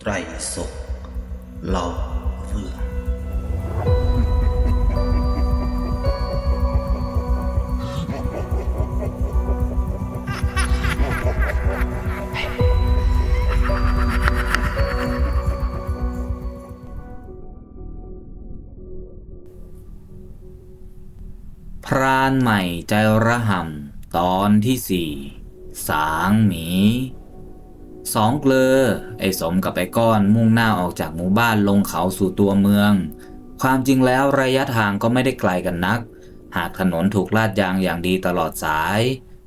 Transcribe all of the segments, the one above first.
ไตรสกเล่าเรื่องพรานใหม่ใจระห่ำตอนที่สี่ สางหมี สองเกลอไอ้สมกับไอ้ก้อนมุ่งหน้าออกจากหมู่บ้านลงเขาสู่ตัวเมือง ความจริงแล้วระยะทางก็ไม่ได้ไกลกันนัก หากถนนถูกลาดยางอย่างดีตลอดสาย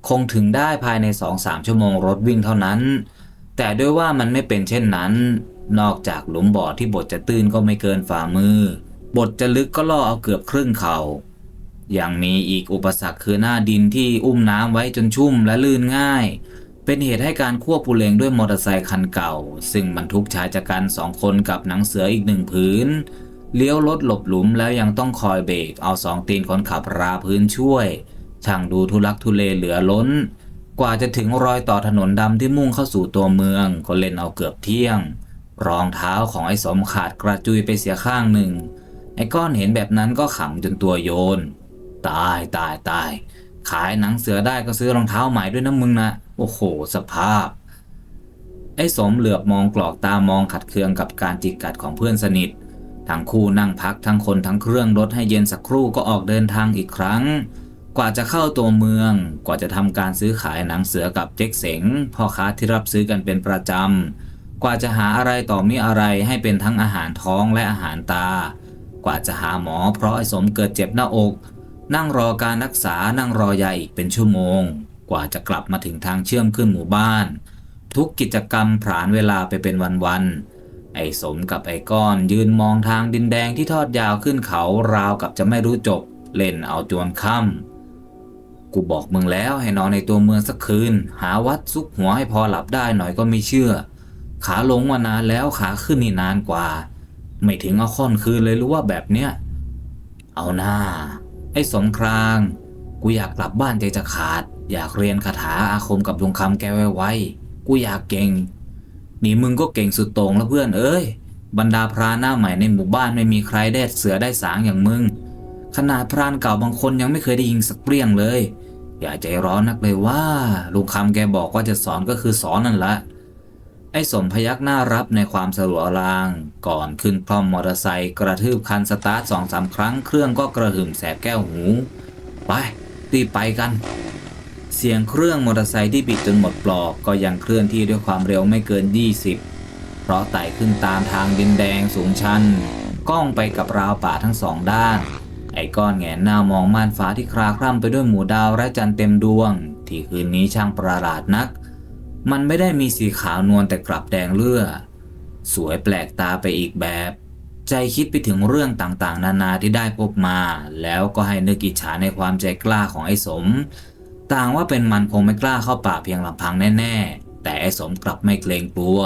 คงถึงได้ภายใน2-3ชั่วโมงรถวิ่งเท่านั้น แต่ด้วยว่ามันไม่เป็นเช่นนั้น นอกจากหลุมบ่อที่บทจะตื้นก็ไม่เกินฝ่ามือ บทจะลึกก็ล่อเอาเกือบครึ่งเขา่ายังมีอีกอุปสรรคคือหน้าดินที่อุ้มน้ำไว้จนชุ่มและลื่นง่าย เป็นเหตุให้การควบปุเรงด้วยมอเตอร์ไซคันเก่า ซึ่งบรรทุกชายจักรันสองคนกับหนังเสืออีกหนึ่งผืนเลี้ยวรถหลบหลุมแล้วยังต้องคอยเบรกเอาสองตีนคนขับราพื้นช่วย ช่างดูทุลักทุเลเหลือล้น กว่าจะถึงรอยต่อถนนดำที่มุ่งเข้าสู่ตัวเมืองก็เล่นเอาเกือบเที่ยง รองเท้าของไอ้สมขาดกระจุยไปเสียข้างหนึ่ง ไอ้ก้อนเห็นแบบนั้นก็ขำจนตัวโยน ตายตายตาย ขายหนังเสือได้ก็ซื้อรองเท้าใหม่ด้วยนะมึงนะ โอ้โห สภาพ ไอ้สมเหลือบมองกรอกตามองขัดเคืองกับการจิกกัดของเพื่อนสนิท ทั้งคู่นั่งพักทั้งคนทั้งเครื่องรถให้เย็นสักครู่ก็ออกเดินทางอีกครั้ง กว่าจะเข้าตัวเมือง กว่าจะทำการซื้อขายหนังเสือกับเจ๊กเสงพ่อค้าที่รับซื้อกันเป็นประจำ กว่าจะหาอะไรต่อมีอะไรให้เป็นทั้งอาหารท้องและอาหารตา กว่าจะหาหมอเพราะไอ้สมเกิดเจ็บหน้าอก นั่งรอการรักษานั่งรอยาอีกเป็นชั่วโมง กว่าจะกลับมาถึงทางเชื่อมขึ้นหมู่บ้าน ทุกกิจกรรมผลานเวลาไปเป็นวันๆไอ้สมกับไอ้ก้อนยืนมองทางดินแดงที่ทอดยาวขึ้นเขาราวกับจะไม่รู้จบ เล่นเอาจวนค่ำกูบอกมึงแล้วให้นอนในตัวเมืองสักคืน หาวัดซุกหัวให้พอหลับได้หน่อยก็ไม่เชื่อ ขาลงมานานแล้วขาขึ้นนี่นานกว่า ไม่ถึงเอาค่อนคืนเลยรู้ว่าแบบเนี้ยเอาหน้า ไอ้สมคราง กูอยากกลับบ้านใจจะขาด อยากเรียนคาถาอาคมกับลุงคำแกไว้ๆกูอยากเก่ง นี่มึงก็เก่งสุดโต่งแล้วเพื่อนเอ้ย บรรดาพรานหน้าใหม่ในหมู่บ้านไม่มีใครได้เสือได้สางอย่างมึง ขนาดพรานเก่าบางคนยังไม่เคยได้ยิงสักเปรี้ยงเลย อย่าใจร้อนนักเลยว่าลุงคำแกบอกว่าจะสอนก็คือสอนนั่นแหละ ไอ้สมพยักหน้ารับในความสลัวราง ก่อนขึ้นคล่อมมอเตอร์ไซค์กระทืบคันสตาร์ทสองสามครั้งเครื่องก็กระหึ่มแสบแก้วหู ไปรีบไปกัน เสียงเครื่องมอเตอร์ไซค์ที่บิดจนหมดปลอกก็ยังเคลื่อนที่ด้วยความเร็วไม่เกิน 20 เพราะไต่ขึ้นตามทางดินแดงสูงชัน ก้องไปกับราวป่าทั้งสองด้าน ไอ้ก้อนแงนหน้ามองม่านฟ้าที่คลาคล่ำไปด้วยหมู่ดาวและจันทร์เต็มดวง ที่คืนนี้ช่างประหลาดนัก มันไม่ได้มีสีขาวนวลแต่กลับแดงเลือดสวยแปลกตาไปอีกแบบ ใจคิดไปถึงเรื่องต่างๆ นานาที่ได้พบมา แล้วก็ให้นึกอิจฉาในความใจกล้าของไอ้สม ต่างว่าเป็นมันคงไม่กล้าเข้าป่าเพียงลำพังแน่ๆ แต่ไอ้สมกลับไม่เกรงกลัว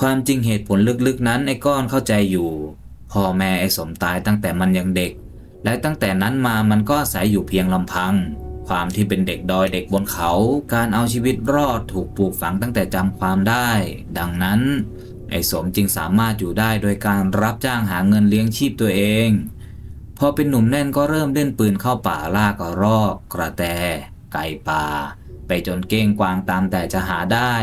ความจริงเหตุผลลึกๆนั้นไอ้ก้อนเข้าใจอยู่พ่อแม่ไอ้สมตายตั้งแต่มันยังเด็ก และตั้งแต่นั้นมามันก็อาศัยอยู่เพียงลำพัง ความที่เป็นเด็กดอยเด็กบนเขา การเอาชีวิตรอดถูกปลูกฝังตั้งแต่จำความได้ ดังนั้น ไอ้สมจึงสามารถอยู่ได้โดยการรับจ้างหาเงินเลี้ยงชีพตัวเอง พอเป็นหนุ่มแน่นก็เริ่มเล่นปืนเข้าป่าล่ากระรอก กระแต ไก่ป่า ไปจนเก้งกวางตามแต่จะหาได้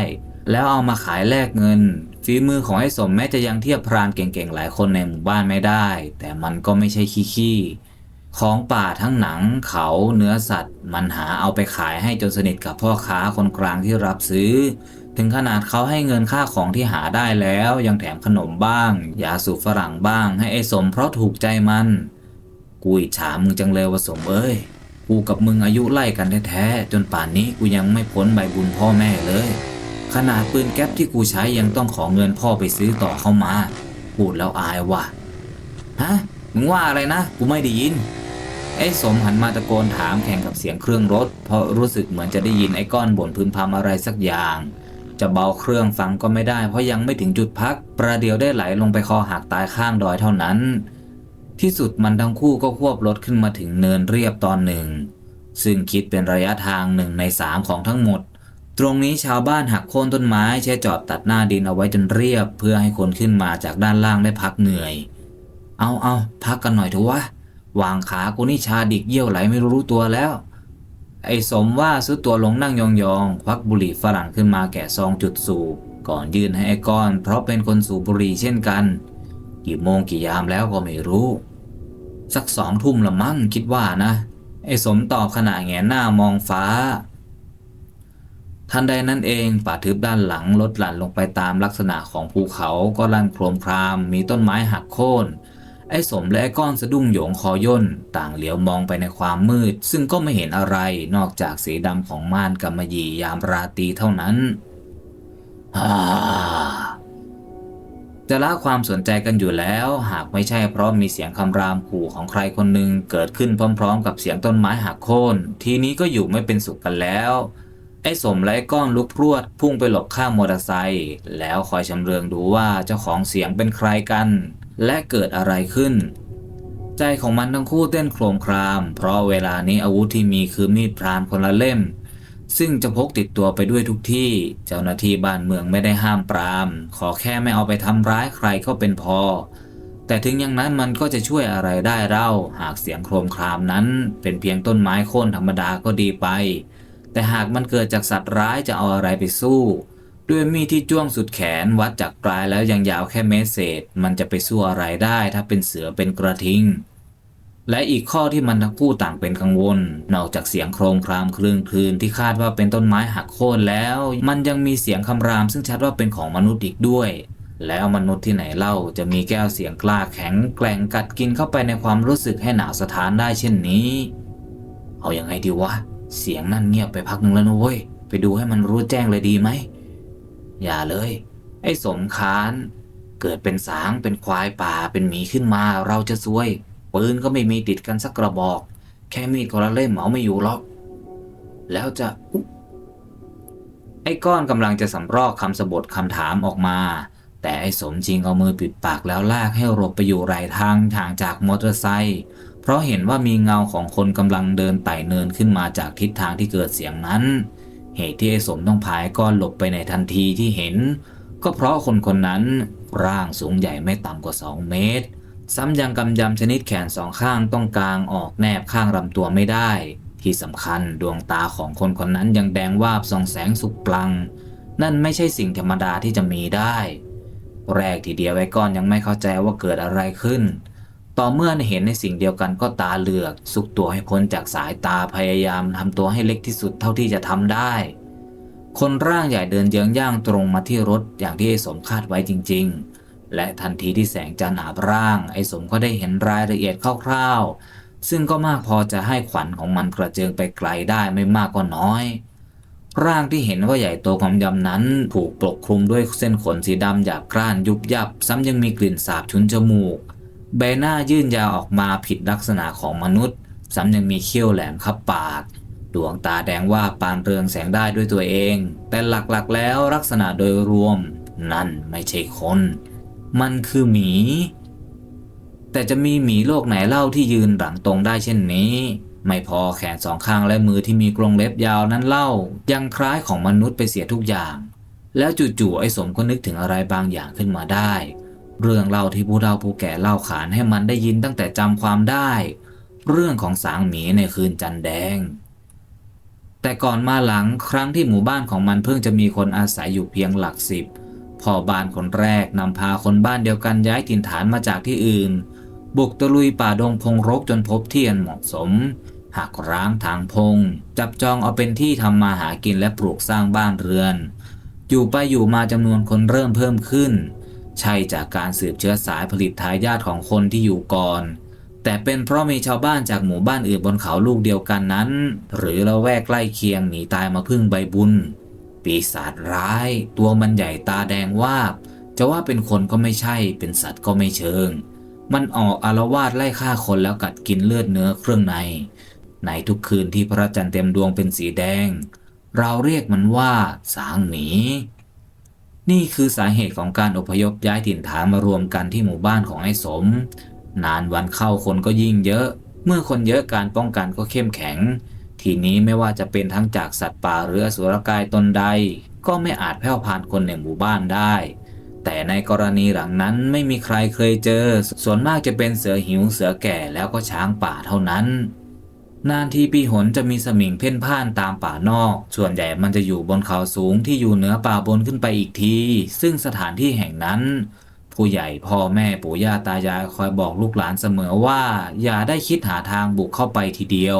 แล้วเอามาขายแลกเงินฝีมือของไอ้สมแม้จะยังเทียบพรานเก่งๆหลายคนในหมู่บ้านไม่ได้ แต่มันก็ไม่ใช่ขี้ๆ ของป่าทั้งหนังเขาเนื้อสัตว์ มันหาเอาไปขายให้จนสนิทกับพ่อค้าคนกลางที่รับซื้อ ถึงขนาดเขาให้เงินค่าของที่หาได้แล้ว ยังแถมขนมบ้าง ยาสูบฝรั่งบ้าง ให้ไอ้สมเพราะถูกใจมัน กูอิจฉามึงจังเลยว่าสมเอ้ย กูกับมึงอายุไล่กันแท้ๆจนป่านนี้กูยังไม่พ้นใบบุญพ่อแม่เลย ขนาดปืนแก๊ปที่กูใช้ยังต้องขอเงินพ่อไปซื้อต่อเข้ามาพูดแล้วอายว่ะฮะมึงว่าอะไรนะ กูไม่ได้ยิน ไอ้สมหันมาตะโกนถามแข่งกับเสียงเครื่องรถ เพราะรู้สึกเหมือนจะได้ยินไอ้ก้อนบ่นพึมพำอะไรสักอย่าง จะเบาเครื่องฟังก็ไม่ได้เพราะยังไม่ถึงจุดพัก ประเดี๋ยวได้ไหลลงไปคอหักตายข้างดอยเท่านั้น ที่สุดมันทั้งคู่ก็ควบรถขึ้นมาถึงเนินเรียบตอนหนึ่ง ซึ่งคิดเป็นระยะทางหนึ่งในสามของทั้งหมด ตรงนี้ชาวบ้านหักโค่นต้นไม้ใช้จอบตัดหน้าดินเอาไว้จนเรียบ เพื่อให้คนขึ้นมาจากด้านล่างได้พักเหนื่อย เอาเอาพักกันหน่อยเถอะวะ วางขากูนี่ชาดิกเยี่ยวไหลไม่รู้ตัวแล้ว ไอ้สมว่าซุดตัวลงนั่งยองๆควักบุหรี่ฝรั่งขึ้นมาแกะซองจุดสูบก่อนยื่นให้ไอ้ก้อน เพราะเป็นคนสูบบุหรี่เช่นกัน กี่โมงกี่ยามแล้วก็ไม่รู้ สักสองทุ่มละมั้งคิดว่านะ ไอ้สมตอบขณะแงนหน้ามองฟ้า ทันใดนั้นเองป่าทึบด้านหลังลดหลั่นลงไปตามลักษณะของภูเขาก็ลั่นโครมคราม มีต้นไม้หักโค่น ไอ้สมและไอ้ก้อนสะดุ้งโหยงคอย่นต่างเหลียวมองไปในความมืด ซึ่งก็ไม่เห็นอะไรนอกจากสีดำของม่านกำมะหยี่ยามราตรีเท่านั้นฮ่าจะละความสนใจกันอยู่แล้ว หากไม่ใช่เพราะมีเสียงคำรามขู่ของใครคนหนึ่งเกิดขึ้นพร้อม ๆ กับเสียงต้นไม้หักโค่นทีนี้ก็อยู่ไม่เป็นสุขกันแล้ว ไอ้สมและไอ้ก้อนลุกพรวด พุ่งไปหลบข้างมอเตอร์ไซค์แล้วคอยชำเลืองดูว่าเจ้าของเสียงเป็นใครกัน และเกิดอะไรขึ้น ใจของมันทั้งคู่เต้นโครมคราม เพราะเวลานี้อาวุธที่มีคือมีดพรานคนละเล่ม ซึ่งจะพกติดตัวไปด้วยทุกที่ เจ้าหน้าที่บ้านเมืองไม่ได้ห้ามปราม ขอแค่ไม่เอาไปทำร้ายใครก็เป็นพอ แต่ถึงอย่างนั้นมันก็จะช่วยอะไรได้เล่า หากเสียงโครมครามนั้นเป็นเพียงต้นไม้โค่นธรรมดาก็ดีไป แต่หากมันเกิดจากสัตว์ร้ายจะเอาอะไรไปสู้ ด้วยมีดที่จ้วงสุดแขนวัดจากปลายแล้วยังยาวแค่เมตรเศษ มันจะไปสู้อะไรได้ถ้าเป็นเสือเป็นกระทิง และอีกข้อที่มันทั้งคู่ต่างเป็นกังวล นอกจากเสียงโครมครามคลื่นคลืนที่คาดว่าเป็นต้นไม้หักโค่นแล้ว มันยังมีเสียงคำรามซึ่งชัดว่าเป็นของมนุษย์อีกด้วย แล้วมนุษย์ที่ไหนเล่าจะมีแก้วเสียงกล้าแข็งแกร่งกัดกินเข้าไปในความรู้สึกให้หนาวสถานได้เช่นนี้ เอาอยัางไงดีวะเสียงนั่นเงียบไปพักหนึ่งแล้วนะเว้ยไปดูให้มันรู้แจ้งเลยดีไหม อย่าเลย ไอ้สมคาน เกิดเป็นสางเป็นควายป่าเป็นหมีขึ้นมาเราจะซวย ปืนก็ไม่มีติดกันสักกระบอก แค่มีดคนละเล่มเอาไม่อยู่หรอก แล้วจะ ไอ้ก้อนกำลังจะสำรอกคำสบทคำถามออกมา แต่ไอ้สมจริงเอามือปิดปากแล้วลากให้หลบไปอยู่ไรทางห่างจากมอเตอร์ไซค์เพราะเห็นว่ามีเงาของคนกำลังเดินไต่เนินขึ้นมาจากทิศทางที่เกิดเสียงนั้น เหตุที่ไอ้สมต้องพายก้อนหลบไปในทันทีที่เห็น ก็เพราะคนคนนั้นร่างสูงใหญ่ไม่ต่ำกว่า 2 เมตร ซ้ำยังกำยำชนิดแขนสองข้างต้องกลางออกแนบข้างลำตัวไม่ได้ ที่สำคัญดวงตาของคนคนนั้นยังแดงวาบส่องแสงสุกปลัง นั่นไม่ใช่สิ่งธรรมดาที่จะมีได้ แรกทีเดียวไอ้ก้อนยังไม่เข้าใจว่าเกิดอะไรขึ้น ต่อเมื่อเห็นในสิ่งเดียวกันก็ตาเหลือกสุกตัวให้พ้นจากสายตาพยายามทำตัวให้เล็กที่สุดเท่าที่จะทำได้ คนร่างใหญ่เดินเยื้องย่างตรงมาที่รถอย่างที่ไอ้สมคาดไว้จริง ๆ และทันทีที่แสงจันทร์อาบร่าง ไอ้สมก็ได้เห็นรายละเอียดคร่าวๆ ซึ่งก็มากพอจะให้ขวัญของมันกระเจิงไปไกลได้ไม่มากก็น้อยร่างที่เห็นว่าใหญ่โตกำยำนั้น ถูกปกคลุมด้วยเส้นขนสีดำหยาบกร้านยุบยับ ซ้ำยังมีกลิ่นสาบชุนจมูก ใบหน้ายื่นยาวออกมาผิดลักษณะของมนุษย์ซ้ำยังมีเขี้ยวแหลมคับปาก ดวงตาแดงว่าปานเรืองแสงได้ด้วยตัวเอง แต่หลักๆแล้วลักษณะโดยรวม นั่นไม่ใช่คน มันคือหมี แต่จะมีหมีโลกไหนเล่าที่ยืนหลังตรงได้เช่นนี้ ไม่พอแขนสองข้างและมือที่มีกรงเล็บยาวนั้นเล่า ยังคล้ายของมนุษย์ไปเสียทุกอย่าง แล้วจู่ๆไอ้สมก็นึกถึงอะไรบางอย่างขึ้นมาได้ เรื่องเล่าที่ผู้เฒ่าผู้แก่เล่าขานให้มันได้ยินตั้งแต่จำความได้ เรื่องของสางหมีในคืนจันแดง แต่ก่อนมาหลังครั้งที่หมู่บ้านของมันเพิ่งจะมีคนอาศัยอยู่เพียงหลักสิบพ่อบ้านคนแรกนำพาคนบ้านเดียวกันย้ายถิ่นฐานมาจากที่อื่น บุกตะลุยป่าดงพงรกจนพบที่อันเหมาะสมหักร้างทางพง จับจองเอาเป็นที่ทำมาหากินและปลูกสร้างบ้านเรือน อยู่ไปอยู่มาจำนวนคนเริ่มเพิ่มขึ้น ใช่จากการสืบเชื้อสายผลิตทายาทของคนที่อยู่ก่อน แต่เป็นเพราะมีชาวบ้านจากหมู่บ้านอื่นบนเขาลูกเดียวกันนั้น หรือละแวกใกล้เคียงหนีตายมาพึ่งใบบุญ ปีศาจร้าย ตัวมันใหญ่ตาแดงวาบจะว่าเป็นคนก็ไม่ใช่เป็นสัตว์ก็ไม่เชิง มันออกอารวาสไล่ฆ่าคนแล้วกัดกินเลือดเนื้อเครื่องใน ในทุกคืนที่พระจันทร์เต็มดวงเป็นสีแดง เราเรียกมันว่าสางหมี นี่คือสาเหตุของการอพยพย้ายถิ่นฐานมารวมกันที่หมู่บ้านของไอ้สม นานวันเข้าคนก็ยิ่งเยอะ เมื่อคนเยอะการป้องกันก็เข้มแข็ง ทีนี้ไม่ว่าจะเป็นทั้งจากสัตว์ป่าหรืออสุรกายตนใด ก็ไม่อาจแพร่ผ่านคนในหมู่บ้านได้ แต่ในกรณีหลังนั้นไม่มีใครเคยเจอ ส่วนมากจะเป็นเสือหิวเสือแก่แล้วก็ช้างป่าเท่านั้น นานทีปีหนจะมีสมิงเพ่นพ่านตามป่านอก ส่วนใหญ่มันจะอยู่บนเขาสูงที่อยู่เหนือป่าบนขึ้นไปอีกที ซึ่งสถานที่แห่งนั้น ผู้ใหญ่พ่อแม่ปู่ย่าตายายคอยบอกลูกหลานเสมอว่า อย่าได้คิดหาทางบุกเข้าไปทีเดียว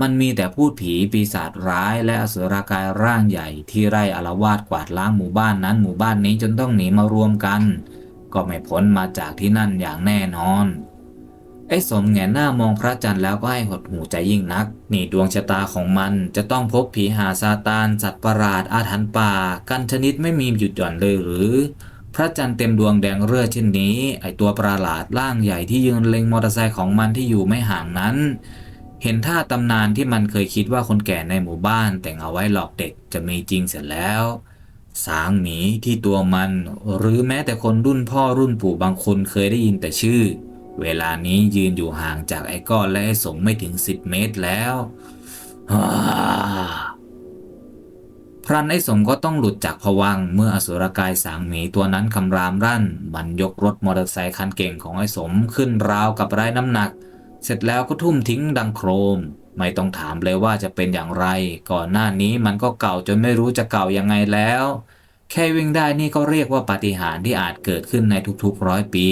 มันมีแต่พูดผีปีศาจร้ายและอสุรกายร่างใหญ่ที่ไร่อารวาสกวาดล้างหมู่บ้านนั้นหมู่บ้านนี้จนต้องหนีมารวมกัน ก็ไม่พ้นมาจากที่นั่นอย่างแน่นอน ไอ้สมแงหน้ามองพระจันทร์แล้วก็ให้หดหูใจยิ่งนัก นี่ดวงชะตาของมันจะต้องพบผีหาซาตาน สัตว์ประหลาดอาถรรพ์ป่า กันชนิดไม่มีหยุดหย่อนเลยหรือ พระจันทร์เต็มดวงแดงเรื่อเช่นนี้ ไอตัวประหลาดร่างใหญ่ที่ยืนเล็งมอเตอร์ไซค์ของมันที่อยู่ไม่ห่างนั้น เห็นท่าตำนานที่มันเคยคิดว่าคนแก่ในหมู่บ้านแต่งเอาไว้หลอกเด็กจะมีจริงเสร็จแล้วสางหมีที่ตัวมัน หรือแม้แต่คนรุ่นพ่อรุ่นปู่บางคนเคยได้ยินแต่ชื่อ เวลานี้ยืนอยู่ห่างจากไอ้ก้อนและไอ้สมไม่ถึง10เมตรแล้วพรันไอ้สมก็ต้องหลุดจากผวังเมื่ออสุรกายสางหมีตัวนั้นคำรามรั่น มันยกรถมอเตอร์ไซค์คันเก่งของไอ้สมขึ้นราวกับไร้น้ำหนัก เสร็จแล้วก็ทุ่มทิ้งดังโครม ไม่ต้องถามเลยว่าจะเป็นอย่างไร ก่อนหน้านี้มันก็เก่าจนไม่รู้จะเก่ายังไงแล้ว แค่วิ่งได้นี่ก็เรียกว่าปาฏิหาริย์ที่อาจเกิดขึ้นในทุกๆร้อยปี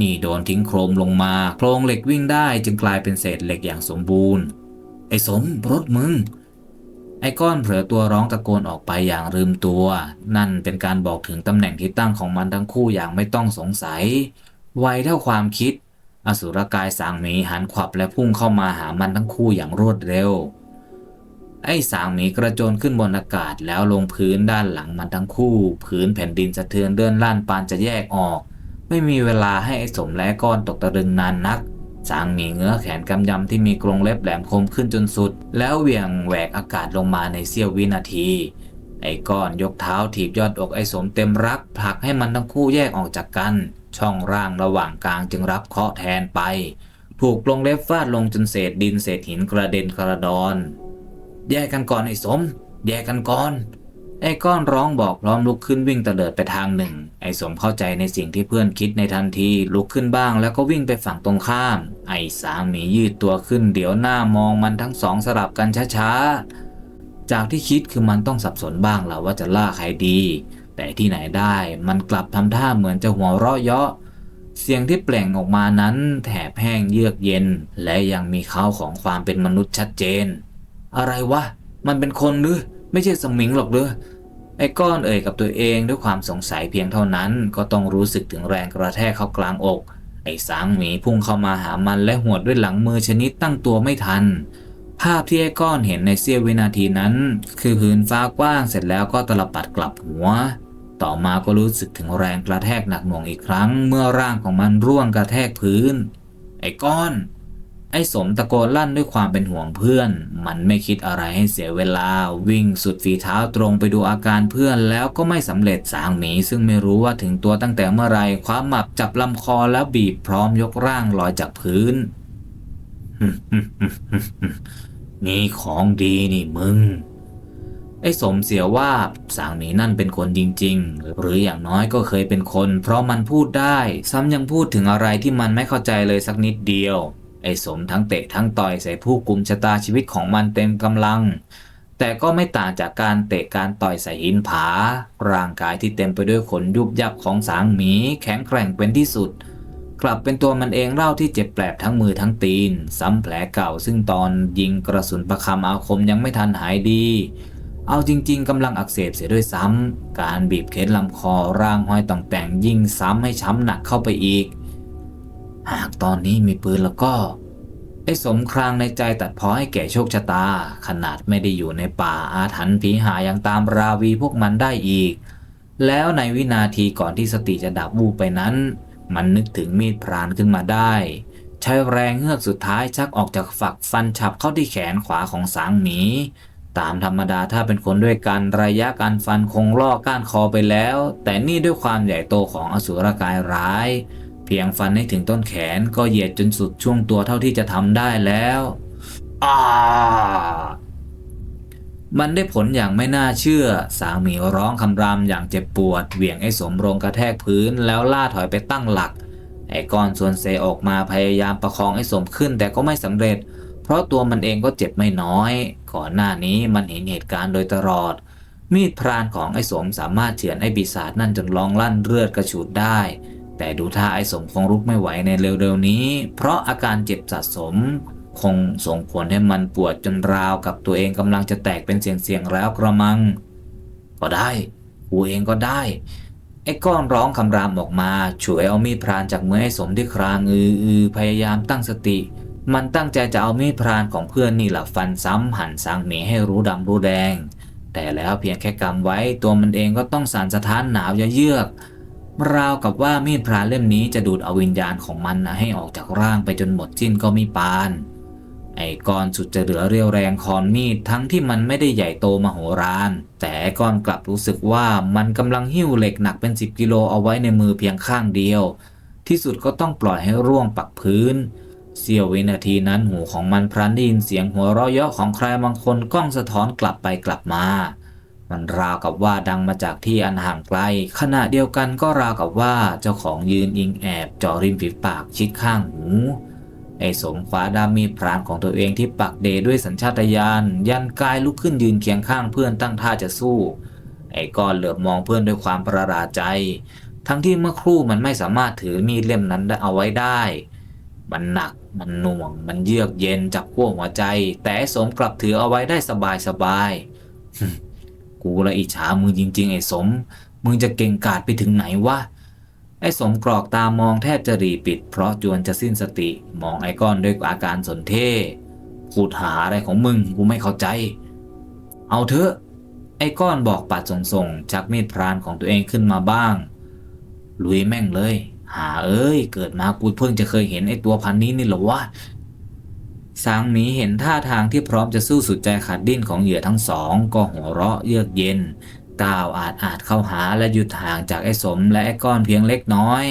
นี่โดนทิ้งโครมลงมา โครงเหล็กวิ่งได้จึงกลายเป็นเศษเหล็กอย่างสมบูรณ์ ไอ้สมรถมึง ไอ้ก้อนเผลอตัวร้องตะโกนออกไปอย่างลืมตัว นั่นเป็นการบอกถึงตำแหน่งที่ตั้งของมันทั้งคู่อย่างไม่ต้องสงสัย ไวเท่าความคิด อสุรกายสางหมีหันขวับและพุ่งเข้ามาหามันทั้งคู่อย่างรวดเร็ว ไอ้สางหมีกระโจนขึ้นบนอากาศแล้วลงพื้นด้านหลังมันทั้งคู่ พื้นแผ่นดินสะเทือนเดินล่านปานจะแยกออก ไม่มีเวลาให้ไอ้สมและก้อนตกตะลึงนานนักสางหมีเงื้อแขนกำยำที่มีกรงเล็บแหลมคมขึ้นจนสุด แล้วเหวี่ยงแหวกอากาศลงมาในเสี้ยววินาที ไอ้ก้อนยกเท้าถีบยอดอกไอ้สมเต็มรักผลักให้มันทั้งคู่แยกออกจากกัน ช่องร่างระหว่างกลางจึงรับเคาะแทนไป ถูกกรงเล็บฟาดลงจนเศษดินเศษหินกระเด็นกระดอน แยกกันก่อนไอ้สม แยกกันก่อน ไอ้ก้อนร้องบอกพร้อมลุกขึ้นวิ่งเตลิดไปทางหนึ่ง ไอ้สมเข้าใจในสิ่งที่เพื่อนคิดในทันทีลุกขึ้นบ้างแล้วก็วิ่งไปฝั่งตรงข้าม ไอ้สามียืดตัวขึ้นเดี๋ยวหน้ามองมันทั้งสองสลับกันช้าๆ จากที่คิดคือมันต้องสับสนบ้างแหละว่าจะล่าใครดี แต่ที่ไหนได้มันกลับทำท่าเหมือนจะหัวเราะเยาะเสียงที่เปล่งออกมานั้นแถบแห้งเยือกเย็น และยังมีเขาของความเป็นมนุษย์ชัดเจน อะไรวะ มันเป็นคนหรือ ไม่ใช่สมิงหรอกหรือ ไอ้ก้อนเอ่ยกับตัวเองด้วยความสงสัยเพียงเท่านั้น ก็ต้องรู้สึกถึงแรงกระแทกเข้ากลางอก ไอ้สางหมีพุ่งเข้ามาหามันและหวดด้วยหลังมือชนิดตั้งตัวไม่ทัน ภาพที่ไอ้ก้อนเห็นในเสี้ยววินาทีนั้น คือพื้นฟ้ากว้างเสร็จแล้วก็ตลปัดกลับหัว ต่อมาก็รู้สึกถึงแรงกระแทกหนักหน่วงอีกครั้ง เมื่อร่างของมันร่วงกระแทกพื้น ไอ้ก้อน ไอ้สมตะโกนลั่นด้วยความเป็นห่วงเพื่อน มันไม่คิดอะไรให้เสียเวลา วิ่งสุดฝีเท้าตรงไปดูอาการเพื่อนแล้วก็ไม่สำเร็จสางหมีซึ่งไม่รู้ว่าถึงตัวตั้งแต่เมื่อไรคว้าหมับจับลำคอแล้วบีบพร้อมยกร่างลอยจากพื้น นี่ของดีนี่มึงไอ้สมเสียว่าสางหมีนั่นเป็นคนจริง ๆ หรืออย่างน้อยก็เคยเป็นคน เพราะมันพูดได้ ซ้ำยังพูดถึงอะไรที่มันไม่เข้าใจเลยสักนิดเดียว ไอ้สมทั้งเตะทั้งต่อยใส่ผู้กลุ่มชะตาชีวิตของมันเต็มกำลัง แต่ก็ไม่ต่างจากการเตะการต่อยใส่หินผา ร่างกายที่เต็มไปด้วยขนยุบยับของสางหมีแข็งแกร่งเป็นที่สุด กลับเป็นตัวมันเองเล่าที่เจ็บแปลบทั้งมือทั้งตีน ซ้ำแผลเก่าซึ่งตอนยิงกระสุนประคำอาคมยังไม่ทันหายดีเอาจริงๆกำลังอักเสบเสียด้วยซ้ำ การบีบเค้นลำคอร่างห้อยต่องแต่งยิ่งซ้ำให้ช้ำหนักเข้าไปอีก หากตอนนี้มีปืนแล้วก็ ไอ้สมครางในใจตัดพ้อให้แก่โชคชะตา ขนาดไม่ได้อยู่ในป่าอาถรรพ์ผีหายังตามราวีพวกมันได้อีก แล้วในวินาทีก่อนที่สติจะดับวูบไปนั้น มันนึกถึงมีดพรานขึ้นมาได้ ใช้แรงเฮือกสุดท้ายชักออกจากฝักฟันฉับเข้าที่แขนขวาของสางหมีตามธรรมดาถ้าเป็นคนด้วยกันระยะการฟันคงล่อก้านคอไปแล้ว แต่นี่ด้วยความใหญ่โตของอสุรกายร้าย พียงฟันให้ถึงต้นแขนก็เหยียดจนสุดช่วงตัวเท่าที่จะทำได้แล้วอ่ามันได้ผลอย่างไม่น่าเชื่อ สางหมีร้องคำรามอย่างเจ็บปวด เหวี่ยงไอ้สมลงกระแทกพื้นแล้วล่าถอยไปตั้งหลัก ไอ้ก้อนส่วนเซออกมาพยายามประคองไอ้สมขึ้นแต่ก็ไม่สำเร็จ เพราะตัวมันเองก็เจ็บไม่น้อย ก่อนหน้านี้มันเห็นเหตุการณ์โดยตลอด มีดพรานของไอ้สมสามารถเฉือนไอ้ปีศาจนั่นจนร้องลั่นเลือดกระฉูดได้ แต่ดูท่าไอ้สมคงรุกไม่ไหวในเร็วๆนี้ เพราะอาการเจ็บสะสม คงส่งผลให้มันปวดจนราวกับตัวเองกำลังจะแตกเป็นเสียงๆแล้วกระมัง ก็ได้กูเองก็ได้ ไอ้ก้อนร้องคำรามออกมาฉวยเอามีดพรานจากมือไอ้สมที่ครางอืออือพยายามตั้งสติ มันตั้งใจจะเอามีดพรานของเพื่อนนี่แหละฟันซ้ำหั่นสางหมีให้รู้ดำรู้แดง แต่แล้วเพียงแค่กำไว้ตัวมันเองก็ต้องสั่นสะท้านหนาวเยือก ราวกับว่ามีดพรานเล่มนี้จะดูดเอาวิญญาณของมันนะให้ออกจากร่างไปจนหมดสิ้นก็ไม่ปาน ไอ้ก้อนสุดจะเหลือเรียวแรงคอนมีดทั้งที่มันไม่ได้ใหญ่โตมโหฬารแต่ก้อนกลับรู้สึกว่ามันกำลังหิ้วเหล็กหนักเป็น10กิโลเอาไว้ในมือเพียงข้างเดียว ที่สุดก็ต้องปล่อยให้ร่วงปักพื้น เสี้ยววินาทีนั้นหูของมันพลันได้ยินเสียงหัวเราะเยาะของใครบางคนก้องสะท้อนกลับไปกลับมา มันราวกับว่าดังมาจากที่อันห่างไกล ขณะเดียวกันก็ราวกับว่าเจ้าของยืนอิงแอบจ่อริมฝีปากชิดข้างหูไอ้สมฟ้าดามีพรานของตัวเองที่ปักเดด้วยสัญชาตญาณยันกายลุกขึ้นยืนเคียงข้างเพื่อนตั้งท่าจะสู้ ไอ้ก้อนเหลือบมองเพื่อนด้วยความประหลาดใจ ทั้งที่เมื่อครู่มันไม่สามารถถือมีดเล่มนั้นได้เอาไว้ได้ มันหนักมันหน่วง มันเยือกเย็นจับขั้วหัวใจ แต่สมกลับถือเอาไว้ได้สบายสบาย กูละอิจฉามึงจริง ๆ ไอ้สม มึงจะเก่งกาจไปถึงไหนวะ ไอ้สมกรอกตามองแทบจะรีปิด เพราะจวนจะสิ้นสติ มองไอ้ก้อนด้วยอาการสนเท่พูดหาอะไรของมึงกูไม่เข้าใจ เอาเถอะ ไอ้ก้อนบอกปัดส่งๆชักมีดพรานของตัวเองขึ้นมาบ้าง ลุยแม่งเลย หาเอ้ย เกิดมากูเพิ่งจะเคยเห็นไอ้ตัวพันนี้นี่หรอวะ สางหมีเห็นท่าทางที่พร้อมจะสู้สุดใจขาดดิ้นของเหยื่อทั้งสอง ก็หัวเราะเยือกเย็นก้าวอาจอาจเข้าหาและหยุดห่างจากไอ้สมและไอ้ก้อนเพียงเล็กน้อย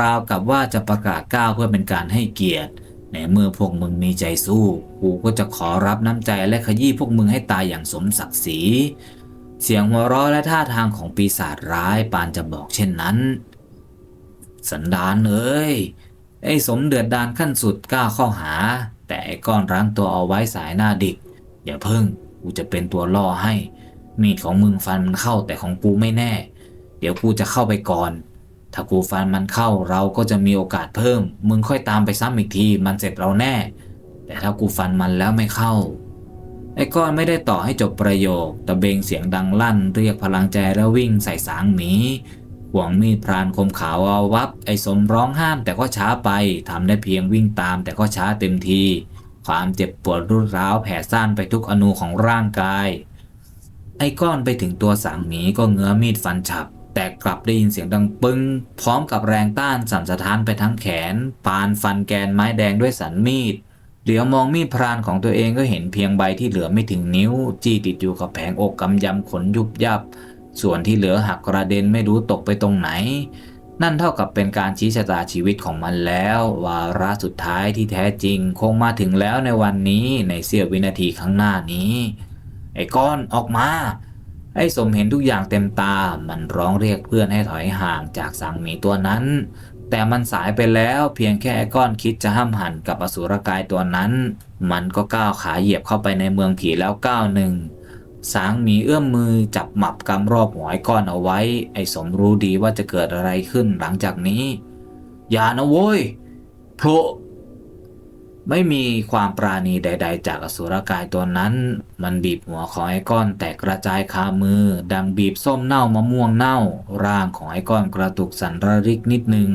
ราวกับว่าจะประกาศก้าวเพื่อเป็นการให้เกียรติในเมื่อพวกมึงมีใจสู้กูก็จะขอรับน้ำใจและขยี้พวกมึงให้ตายอย่างสมศักดิ์ศรีเสียงหัวเราะและท่าทางของปีศาจร้ายปานจะบอกเช่นนั้น สันดานเอ้ยไอ้สมเดือดดานขั้นสุดกล้าเข้าหา แต่ไอ้ก้อนรั้งตัวเอาไว้สายหน้าดิกอย่าเพิ่ง กูจะเป็นตัวล่อให้ มีดของมึงฟันมันเข้าแต่ของกูไม่แน่ เดี๋ยวกูจะเข้าไปก่อน ถ้ากูฟันมันเข้าเราก็จะมีโอกาสเพิ่ม มึงค่อยตามไปซ้ำอีกทีมันเสร็จเราแน่ แต่ถ้ากูฟันมันแล้วไม่เข้า ไอ้ก้อนไม่ได้ต่อให้จบประโยค แตะเบงเสียงดังลั่น เรียกพลังใจแล้ววิ่งใส่สางหมี หวงมีดพรานคมขาวเอาวับ ไอ้สมร้องห้ามแต่ก็ช้าไปทำได้เพียงวิ่งตามแต่ก็ช้าเต็มที ความเจ็บปวดรุนร้าวแผ่ซ่านไปทุกอนูของร่างกาย ไอ้ก้อนไปถึงตัวสางหมีก็เงื้อมีดฟันฉับ แต่กลับได้ยินเสียงดังปึ้ง พร้อมกับแรงต้านสั่นสะท้านไปทั้งแขน ปานฟันแกนไม้แดงด้วยสันมีดเหลียวมองมีดพรานของตัวเองก็เห็นเพียงใบที่เหลือไม่ถึงนิ้ว จี้ติดอยู่กับแผงอกกำยำขนยุบยับ ส่วนที่เหลือหักกระเด็นไม่รู้ตกไปตรงไหน นั่นเท่ากับเป็นการชี้ชะตาชีวิตของมันแล้ว วาระสุดท้ายที่แท้จริงคงมาถึงแล้วในวันนี้ในเสี้ยววินาทีข้างหน้านี้ ไอ้ก้อนออกมาไอ้สมเห็นทุกอย่างเต็มตา มันร้องเรียกเพื่อนให้ถอยห่างจากสังหมีตัวนั้น แต่มันสายไปแล้วเพียงแค่ไอ้ก้อนคิดจะห้ามหันกับอสุรกายตัวนั้น มันก็ก้าวขาเหยียบเข้าไปในเมืองผีแล้วก้าวหนึ่ง สางหมีเอื้อมมือจับหมับกำรอบหัวไอ้ก้อนเอาไว้ ไอ้สมรู้ดีว่าจะเกิดอะไรขึ้นหลังจากนี้ อย่านะโว้ยโผล่ไม่มีความปราณีใด ๆ จากอสุรกายตัวนั้น มันบีบหัวของไอ้ก้อนแตกกระจายคามือ ดังบีบส้มเน่ามะม่วงเน่า ร่างของไอ้ก้อนกระตุกสันระริกนิดนึง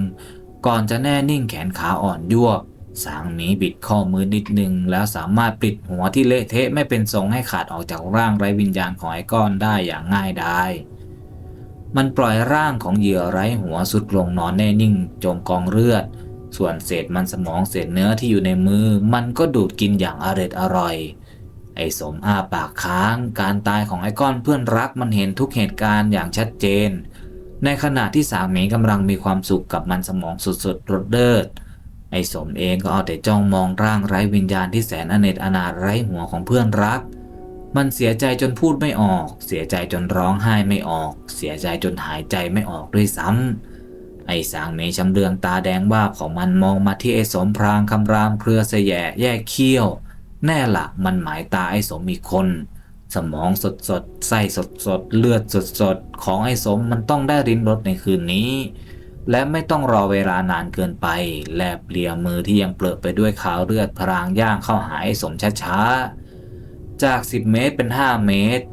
ก่อนจะแน่นิ่งแขนขาอ่อนยวบ สางหมีบิดข้อมือนิดนึง แล้วสามารถปิดหัวที่เละเทะไม่เป็นทรงให้ขาดออกจากร่างไร้วิญญาณของไอ้ก้อนได้อย่างง่ายดายมันปล่อยร่างของเหยื่อไร้หัวสุดลงนอนแน่นิ่ง จมกองเลือด ส่วนเศษมันสมองเศษเนื้อที่อยู่ในมือ มันก็ดูดกินอย่างอร็ดอร่อย ไอ้สมอ้าปากค้าง การตายของไอ้ก้อนเพื่อนรักมันเห็นทุกเหตุการณ์อย่างชัดเจน ในขณะที่สามีกำลังมีความสุขกับมันสมองสุดๆรดเดิด ไอ้สมเองก็เอาแต่จ้องมองร่างไร้วิญญาณที่แสนอเนจอนาถไร้หัวของเพื่อนรัก มันเสียใจจนพูดไม่ออก เสียใจจนร้องไห้ไม่ออก เสียใจจนหายใจไม่ออกด้วยซ้ำไอ้สางเมชำเลืองตาแดงว่าของมันมองมาที่ไอ้สมพรางคำรามเครือเสยะแยกเขี้ยว แน่ละมันหมายตาไอ้สมอีกคน สมองสดสดไส้สดสดเลือดสดสดของไอ้สมมันต้องได้ริมรสในคืนนี้ และไม่ต้องรอเวลานานเกินไป แลบเลียมือที่ยังเปลือไปด้วยขาวเลือดพรางย่างเข้าหาไอ้สมช้าๆ จาก 10 เมตรเป็น 5 เมตร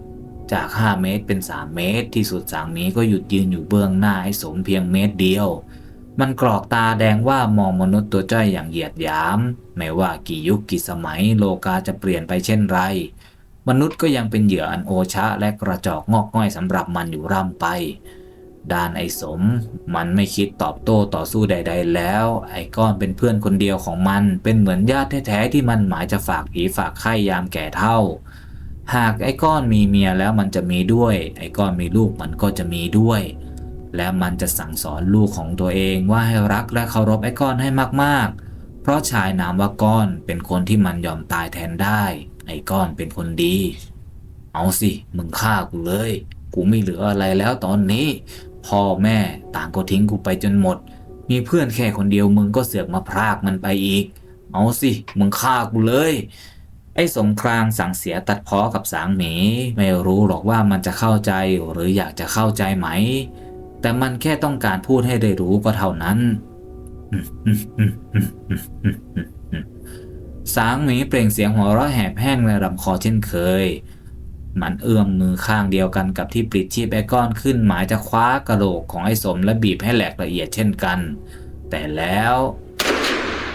จาก 5 เมตรเป็น 3 เมตร ที่สุดสางหมีก็หยุดยืนอยู่เบื้องหน้าไอ้สมเพียงเมตรเดียว มันกรอกตาแดงว่ามองมนุษย์ตัวจ้อยอย่างเหยียดหยาม ไม่ว่ากี่ยุคกี่สมัยโลกาจะเปลี่ยนไปเช่นไร มนุษย์ก็ยังเป็นเหยื่ออันโอชะและกระจอกงอกง่อยสำหรับมันอยู่ร่ำไป ด้านไอ้สม มันไม่คิดตอบโต้ต่อสู้ใด ๆ แล้ว ไอ้ก้อนเป็นเพื่อนคนเดียวของมัน เป็นเหมือนญาติแท้ๆที่มันหมายจะฝากผีฝากไข่ยามแก่เท่า หากไอ้ก้อนมีเมียแล้วมันจะมีด้วย ไอ้ก้อนมีลูกมันก็จะมีด้วย และมันจะสั่งสอนลูกของตัวเองว่าให้รักและเคารพไอ้ก้อนให้มากๆ เพราะชายนามว่าก้อนเป็นคนที่มันยอมตายแทนได้ ไอ้ก้อนเป็นคนดี เอาสิมึงฆ่ากูเลยกูไม่เหลืออะไรแล้วตอนนี้ พ่อแม่ต่างก็ทิ้งกูไปจนหมด มีเพื่อนแค่คนเดียวมึงก็เสือกมาพรากมันไปอีก เอาสิมึงฆ่ากูเลย ไอ้สงครางสั่งเสียตัดพ้อกับสางหมี ไม่รู้หรอกว่ามันจะเข้าใจหรืออยากจะเข้าใจไหม แต่มันแค่ต้องการพูดให้ได้รู้ก็เท่านั้นสางหมีเปล่งเสียงหัวเราะแหบแห้งในลำคอเช่นเคย มันเอื้อมมือข้างเดียวกันกับที่ปลิดชีพไอ้ก้อนขึ้นหมายจะคว้ากระโหลกของไอ้สมและบีบให้แหลกละเอียดเช่นกัน แต่แล้ว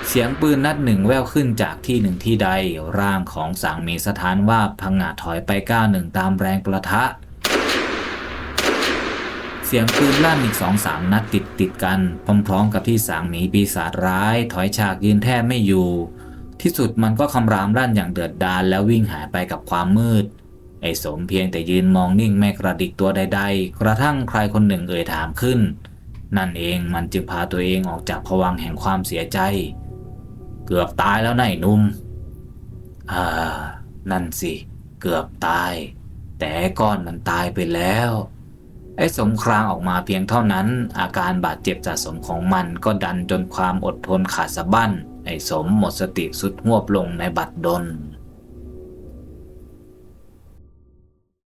เสียงปืนนัดหนึ่งแว่วขึ้นจากที่หนึ่งที่ใดร่างของสางหมีสถานว่าพังงาถอยไปก้าวหนึ่งตามแรงประทะ เสียงปืนลั่นอีกสองสามนัดติดติดกัน พร้อมๆ กับที่สางหมีปีศาจร้าย ถอยฉากยืนแทบไม่อยู่ ที่สุดมันก็คำรามลั่นอย่างเดือดดาลแล้ววิ่งหายไปกับความมืด ไอ้สมเพียงแต่ยืนมองนิ่งไม่กระดิกตัวใดๆ กระทั่งใครคนหนึ่งเอ่ยถามขึ้น นั่นเองมันจึงพาตัวเองออกจากภวังแห่งความเสียใจ เกือบตายแล้วนายนุ่ม อ่า นั่นสิ เกือบตาย แต่ก้อนมันตายไปแล้ว ไอ้สมครางออกมาเพียงเท่านั้น อาการบาดเจ็บสะสมของมันก็ดันจนความอดทนขาดสะบั้นไอ้สมหมดสติสุดหวบลงในบัดดล